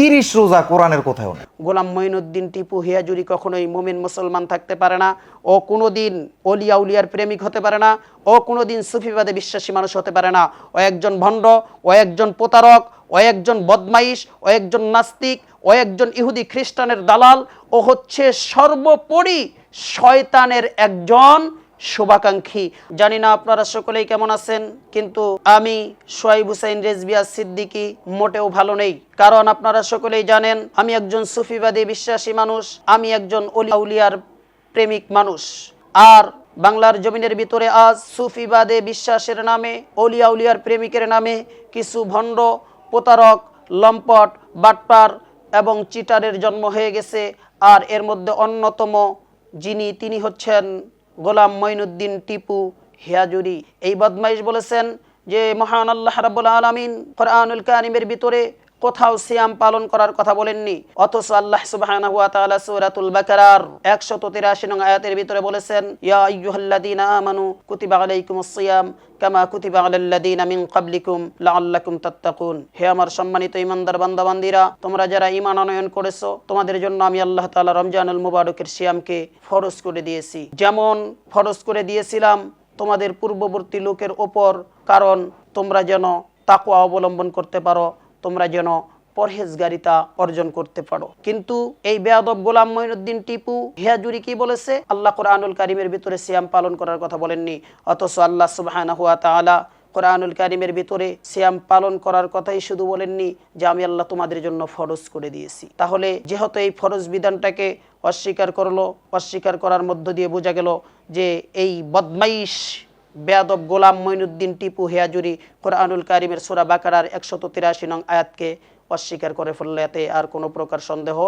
তিরিশ রোজা কোরআনের কোথাও নেই। গোলাম মঈনুদ্দিন টিপু হিয়াজুরি কখনোই মুমিন মুসলমান থাকতে পারে না, ও কোনোদিন অলিয়া উলিয়ার প্রেমিক হতে পারে না, ও কোনোদিন সুফিবাদে বিশ্বাসী মানুষ হতে পারে না। ও একজন ভণ্ড, ও একজন প্রতারক, ও একজন বদমাইশ, ও একজন নাস্তিক, ও একজন ইহুদি খ্রিস্টানের দালাল, ও হচ্ছে সর্বোপরি শয়তানের একজন শুভাকাঙ্ক্ষী। জানি না আপনারা সকলেই কেমন আছেন, কিন্তু আমি সোয়াইব হুসাইন রেজবিয়া সিদ্দিকী মোটেও ভালো নেই। কারণ আপনারা সকলেই জানেন, আমি একজন সুফিবাদী বিশ্বাসী মানুষ, আমি একজন অলিয়া উলিয়ার প্রেমিক মানুষ। আর বাংলার জমিনের ভিতরে আজ সুফিবাদে বিশ্বাসের নামে অলিয়া উলিয়ার প্রেমিকের নামে কিছু ভণ্ড, প্রতারক, লম্পট, বাটপার এবং চিটারের জন্ম হয়ে গেছে। আর এর মধ্যে অন্যতম যিনি, তিনি হচ্ছেন গোলাম মঈনুদ্দিন টিপু হিয়াজুরি। এই বদমাইশ বলেছেন যে, মহান আল্লাহ রাব্বুল আলামিন কোরআনুল কানিমের ভিতরে কোথাও সিয়াম পালন করার কথা বলেননি। অথচ আল্লাহ সুবহানাহু ওয়া তাআলা সূরাতুল বাকারার 183 নং আয়াতের ভিতরে বলেছেন, ইয়া আইয়ুহাল্লাযীনা আমানু কুতিবা আলাইকুমুস সিয়াম কামা কুতিবা আলাল্লাযীনা মিন ক্বাবলিকুম লাআল্লাকুম তাত্তাকুন। হে আমার সম্মানিত ঈমানদার বান্দাবান্দীরা, তোমরা যারা ঈমান আনয়ন করেছ, তোমাদের জন্য আমি আল্লাহ তাআলা রমজানুল মুবারকের সিয়ামকে ফরজ করে দিয়েছি। যেমন ফরজ করে দিয়েছিলাম তোমাদের পূর্ববর্তী লোকের ওপর, কারণ তোমরা যেন তাকওয়া অবলম্বন করতে পারো। তোমরা যেন পরহেজগারিতা অর্জন করতে পারো। কিন্তু এই বেয়াদব গোলাম মঈনুদ্দিন টিপু হিয়াজুরি কি বলেছে? আল্লাহ কোরআনুল কারিমের ভিতরে সিয়াম পালন করার কথা বলেননি। অথচ আল্লাহ সুবহানাহু ওয়া তাআলা কোরআনুল কারিমের ভিতরে সিয়াম পালন করার কথাই শুধু বলেননি যে আমি আল্লাহ তোমাদের জন্য ফরজ করে দিয়েছি। তাহলে যেহেতু এই ফরজ বিধানটাকে অস্বীকার করল, অস্বীকার করার মধ্য দিয়ে বোঝা গেল যে এই বদমাইশ বেয়াদব গোলাম মঈনুদ্দিন টিপু হেয়াজুরি কোরআনুল কারিমের সুরা বাকারার একশত তিরাশি নং আয়াতকে অস্বীকার করে ফেললে এতে আর কোনো প্রকার সন্দেহ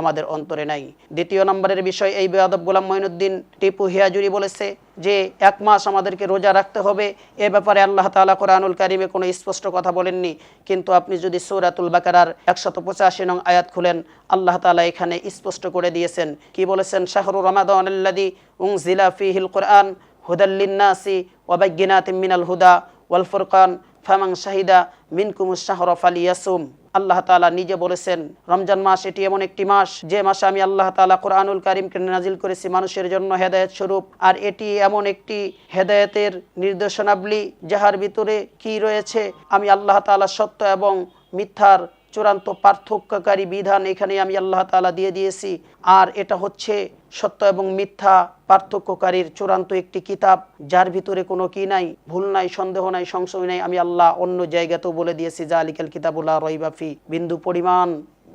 আমাদের অন্তরে নাই। দ্বিতীয় নম্বরের বিষয়, এই বেয়াদব গোলাম মঈনুদ্দিন টিপু হিয়াজুরি বলেছে যে, এক মাস আমাদেরকে রোজা রাখতে হবে। এ ব্যাপারে আল্লাহ তাআলা কোরআনুল কারিমে কোনো স্পষ্ট কথা বলেননি। কিন্তু আপনি যদি সৌরাতুল বাকারার একশত পঁচাশি নং আয়াত খুলেন, আল্লাহ তাআলা এখানে স্পষ্ট করে দিয়েছেন। কি বলেছেন? শাহরু আল্লাদি উং জিলা ফিহিল কোরআন হুদাল্লিন্নাসি ওয়াবাগ্গিনাতিম মিনাল হুদা ওয়াল ফুরকান ফামাং শাহিদা মিনকুমুস শাহর ফালিয়াসুম। আল্লাহ তাআলা নিজে বলেছেন, রমজান মাস এটি এমন একটি মাস, যে মাসে আমি আল্লাহ তাআলা কোরআনুল কারিমকে নাজিল করেছি মানুষের জন্য হেদায়েত স্বরূপ। আর এটি এমন একটি হেদায়েতের নির্দেশনাবলী, যাহার ভিতরে কি রয়েছে, আমি আল্লাহ তাআলা সত্য এবং মিথ্যার চূড়ান্ত পার্থক্যকারী বিধান এখানে আমি আল্লাহ তাআলা দিয়ে দিয়েছি। আর এটা হচ্ছে সত্য এবং মিথ্যা পার্থক্যকারীর চূড়ান্ত একটি কিতাব, যার ভিতরে কোনো কি নাই, ভুল নাই, সন্দেহ নাই, সংশয় নাই, আমি আল্লাহ অন্য জায়গাতেও বলে দিয়েছি যা আলিকাল কিতাবুল্লাহ রইবাফি বিন্দু পরিমাণ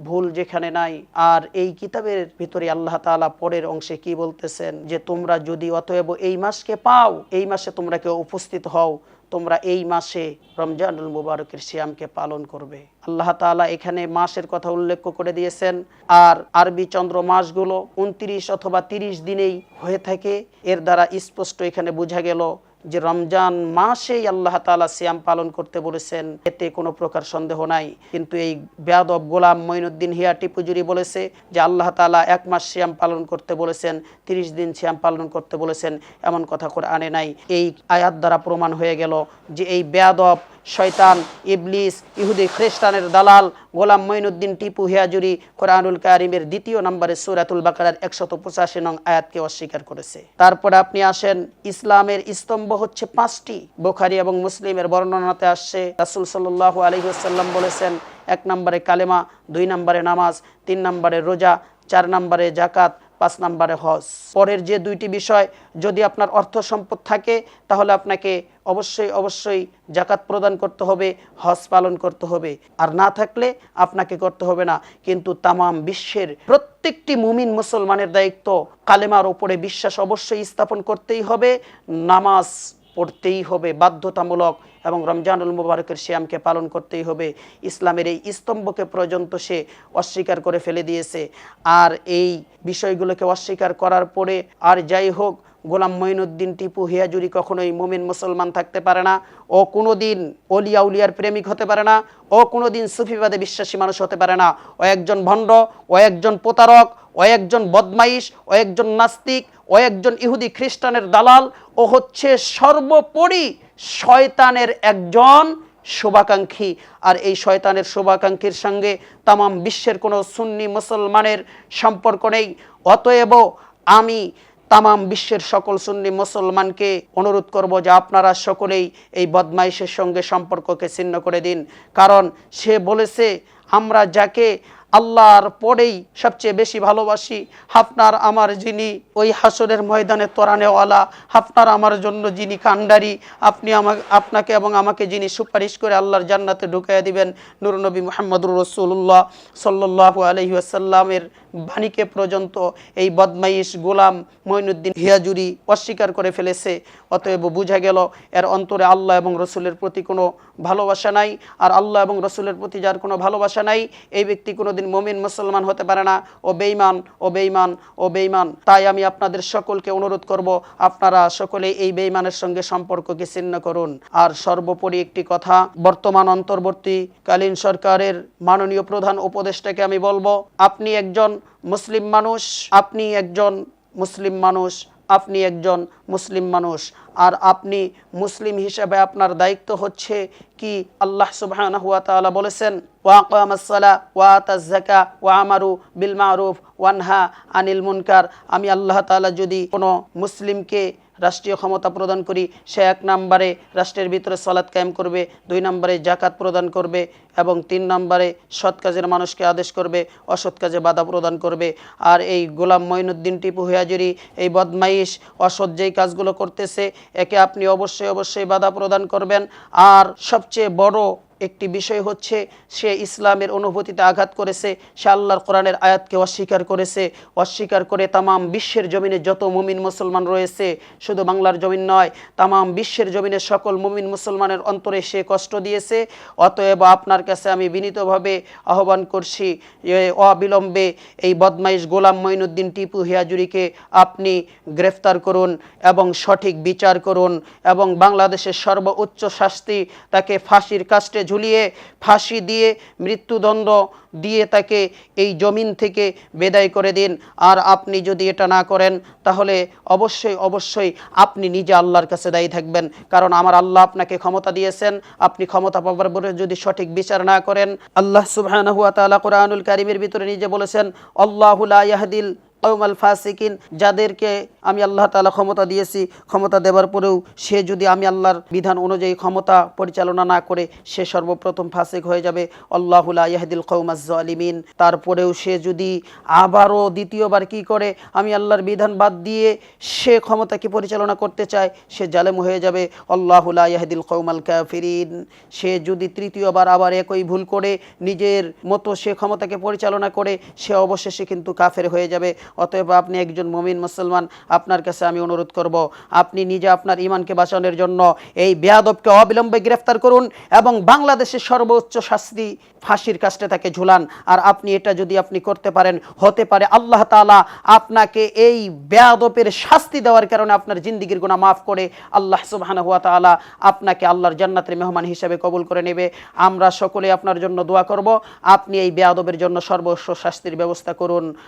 ভুল যেখানে নাই। আর এই কিতাবের ভিতরে আল্লাহ তাআলা পরের অংশে কি বলতেছেন? যে তোমরা যদি অতএব এই মাসকে পাও, এই মাসে তোমরা কেউ উপস্থিত হও তোমরা এই মাসে রমজানুল মুবারকের সিয়ামকে পালন করবে। আল্লাহ তালা এখানে মাসের কথা উল্লেখ করে দিয়েছেন, আর আরবি চন্দ্র মাসগুলো উনত্রিশ অথবা তিরিশ দিনেই হয়ে থাকে। এর দ্বারা স্পষ্ট এখানে বোঝা গেল যে রমজান মাসেই আল্লাহ তালা সিয়াম পালন করতে বলেছেন, এতে কোনো প্রকার সন্দেহ নাই। কিন্তু এই বেয়াদব গোলাম মঈনুদ্দিন হিয়া টিপুজুরি বলেছে যে আল্লাহ তালা এক মাস সিয়াম পালন করতে বলেছেন, তিরিশ দিন সিয়াম পালন করতে বলেছেন, এমন কথা করে আনে নাই। এই আয়াত দ্বারা প্রমাণ হয়ে গেল যে এই বেয়াদব শয়তান, ইবলিস, ইহুদি, খ্রিস্টানের দালাল, গোলাম মঈনুদ্দিন, টিপু হিয়াজুরি, কোরআনুল কারিমের দ্বিতীয় নম্বরে সুরাতুল বাকারার একশত পঁচাশি নং আয়াতকে অস্বীকার করেছে। তারপরে আপনি আসেন, ইসলামের স্তম্ভ হচ্ছে পাঁচটি। বোখারি এবং মুসলিমের বর্ণনাতে আসছে, রাসুল সাল্লাহ আলহিহাল্লাম বলেছেন, এক নম্বরে কালেমা, দুই নম্বরে নামাজ, তিন নম্বরে রোজা, চার নম্বরে জাকাত পাঁচ নম্বরে হজ। পরের যে দুইটি বিষয়, যদি আপনার অর্থ সম্পদ থাকে, তাহলে আপনাকে অবশ্যই অবশ্যই জাকাত প্রদান করতে হবে, হজ পালন করতে হবে। আর না থাকলে আপনাকে করতে হবে না। কিন্তু তামাম বিশ্বের প্রত্যেকটি মুমিন মুসলমানের দায়িত্ব কালেমার ওপরে বিশ্বাস অবশ্যই স্থাপন করতেই হবে। নামাজ পড়তেই হবে, বাধ্যতামূলক এবং রমজানুল মুবারকের শ্যামকে পালন করতেই হবে। ইসলামের এই স্তম্ভকে পর্যন্ত সে অস্বীকার করে ফেলে দিয়েছে। আর এই বিষয়গুলোকে অস্বীকার করার পরে আর যাই হোক গোলাম মঈনুদ্দিন টিপু হিয়াজুরি কখনোই মুমিন মুসলমান থাকতে পারে না, ও কোনোদিন অলিয়া উলিয়ার প্রেমিক হতে পারে না, ও কোনোদিন সুফিবাদে বিশ্বাসী মানুষ হতে পারে না। ও একজন ভণ্ড, ও একজন প্রতারক, ও একজন বদমাইশ, ও একজন নাস্তিক, ও একজন ইহুদি খ্রিস্টানের দালাল, ও হচ্ছে সর্বোপরি শয়তানের একজন শুভাকাঙ্ক্ষী। আর এই শয়তানের শুভাকাঙ্ক্ষীর সঙ্গে তামাম বিশ্বের কোনো সুন্নি মুসলমানের সম্পর্ক নেই। অতএব আমি তামাম বিশ্বের সকল সুন্নি মুসলমানকে অনুরোধ করব যে আপনারা সকলেই এই বদমাইশের সঙ্গে সম্পর্ককে ছিন্ন করে দিন। কারণ সে বলেছে, আমরা যাকে আল্লাহর পরেই সবচেয়ে বেশি ভালোবাসি। আপনার আমার যিনি ওই হাসরের ময়দানে তোরানেওয়ালা আপনার আমার জন্য যিনি কান্ডারি আপনি আমাকে, আপনাকে এবং আমাকে যিনি সুপারিশ করে আল্লাহর জান্নাতে ঢুকাইয়া দিবেন নুরনবী মোহাম্মদুর রসুল্লাহ সাল্লাহ আলহি আসাল্লামের বাণীকে পর্যন্ত এই বদমাইশ গোলাম মঈনুদ্দিন হিয়াজুরি অস্বীকার করে ফেলেছে। অতএব বোঝা গেল, এর অন্তরে আল্লাহ এবং রসুলের প্রতি কোনো ভালোবাসা নাই, আর আল্লাহ এবং রসুলের প্রতি যার কোনো ভালোবাসা নাই, এই ব্যক্তি কোনোদিন মমিন মুসলমান হতে পারে না। ও বেইমান ও বেইমান ও বেইমান তাই আমি আপনাদের সকলকে অনুরোধ করব, আপনারা সকলে এই বেইমানের সঙ্গে সম্পর্ককে ছিন্ন করুন। আর সর্বোপরি একটি কথা, বর্তমান অন্তর্বর্তীকালীন সরকারের মাননীয় প্রধান উপদেষ্টাকে আমি বলব, আপনি একজন মুসলিম মানুষ, আপনি একজন মুসলিম মানুষ। আপনি একজন মুসলিম মানুষ। আর আপনি মুসলিম হিসেবে আপনার দায়িত্ব হচ্ছে কি? আল্লাহ সুবহানাহু ওয়া বলেছেন, ওয়া আকামাস-সালা ওয়া আতাজ-যাকা ওয়া আমারু বিল মারুফ ওয়ানহা আনিল মুনকার। আমি আল্লাহ তাআলা যদি কোনো মুসলিমকে রাষ্ট্রীয় ক্ষমতা প্রদান করি, সে এক নম্বরে রাষ্ট্রের ভিতরে সলাৎ কায়েম করবে, দুই নম্বরে জাকাত প্রদান করবে এবং তিন নম্বরে সৎ কাজের মানুষকে আদেশ করবে, অসৎ কাজে বাধা প্রদান করবে। আর এই গোলাম মঈনুদ্দিন টিপু হেয়াজুরি এই বদমাইশ, অসৎ যেই কাজগুলো করতেছে, একে আপনি অবশ্যই অবশ্যই বাধা প্রদান করবেন। আর সবচেয়ে বড় একটি বিষয় হচ্ছে, সে ইসলামের অনুভূতিতে আঘাত করেছে, সে আল্লাহর কোরআনের আয়াতকে অস্বীকার করেছে, অস্বীকার করে তামাম বিশ্বের জমিনে যত মুমিন মুসলমান রয়েছে, শুধু বাংলার জমিন নয়, তামাম বিশ্বের জমিনে সকল মুমিন মুসলমানের অন্তরে সে কষ্ট দিয়েছে, অতএব আপনার কাছে আমি বিনীতভাবে আহ্বান করছি অবিলম্বে এই বদমাইশ গোলাম মঈনুদ্দিন টিপু হিয়াজুরিকে আপনি গ্রেফতার করুন এবং সঠিক বিচার করুন এবং বাংলাদেশের সর্বোচ্চ শাস্তি তাকে ফাঁসির কাস্টে ঝুলিয়ে, ফাঁসি দিয়ে, মৃত্যুদণ্ড দিয়ে তাকে এই জমিন থেকে বেদায় করে দিন। আর আপনি যদি এটা না করেন, তাহলে অবশ্যই অবশ্যই আপনি নিজে আল্লাহর কাছে দায়ী থাকবেন। কারণ আমার আল্লাহ আপনাকে ক্ষমতা দিয়েছেন। আপনি ক্ষমতা পাবার পরে যদি সঠিক বিচার না করেন, আল্লাহ তাআলা কোরআনুল কারিমের ভিতরে নিজে বলেছেন, আল্লাহু লা ইয়াহদিল কৌমাল ফাসিকিন, যাদেরকে আমি আল্লাহ তালা ক্ষমতা দিয়েছি, ক্ষমতা দেওয়ার পরেও সে যদি আমি আল্লাহর বিধান অনুযায়ী ক্ষমতা পরিচালনা না করে, সে সর্বপ্রথম ফাসিক হয়ে যাবে। আল্লাহুল্লাহ ইয়াহদিল কৌমাজ আলিমিন তারপরেও সে যদি আবারও দ্বিতীয়বার কি করে, আমি আল্লাহর বিধান বাদ দিয়ে সে ক্ষমতাকে পরিচালনা করতে চায়, সে জালেম হয়ে যাবে। আল্লাহুল্লাহ ইয়াহদিল কৌমাল কাফিরিন। সে যদি তৃতীয়বার আবার একই ভুল করে, নিজের মতো সে ক্ষমতাকে পরিচালনা করে, সে অবশেষে কিন্তু কাফের হয়ে যাবে। অতএব আপনি একজন মমিন মুসলমান, আপনার কাছে আমি অনুরোধ করব, আপনি নিজে আপনার ইমানকে বাঁচানোর জন্য এই বেয়াদবকে অবিলম্বে গ্রেফতার করুন এবং বাংলাদেশের সর্বোচ্চ শাস্তি ফাঁসির কাছে তাকে ঝুলান। আর আপনি এটা যদি আপনি করতে পারেন, হতে পারে আল্লাহ তাআলা আপনাকে এই বেয়াদবের শাস্তি দেওয়ার কারণে আপনার জিন্দিগির গুণা মাফ করে আল্লাহ সুবহানাহু ওয়া তাআলা আপনাকে আল্লাহর জান্নাতের মেহমান হিসেবে কবুল করে নেবে। আমরা সকলে আপনার জন্য দোয়া করব, আপনি এই বেয়াদবের জন্য সর্বস্ব শাস্তির ব্যবস্থা করুন।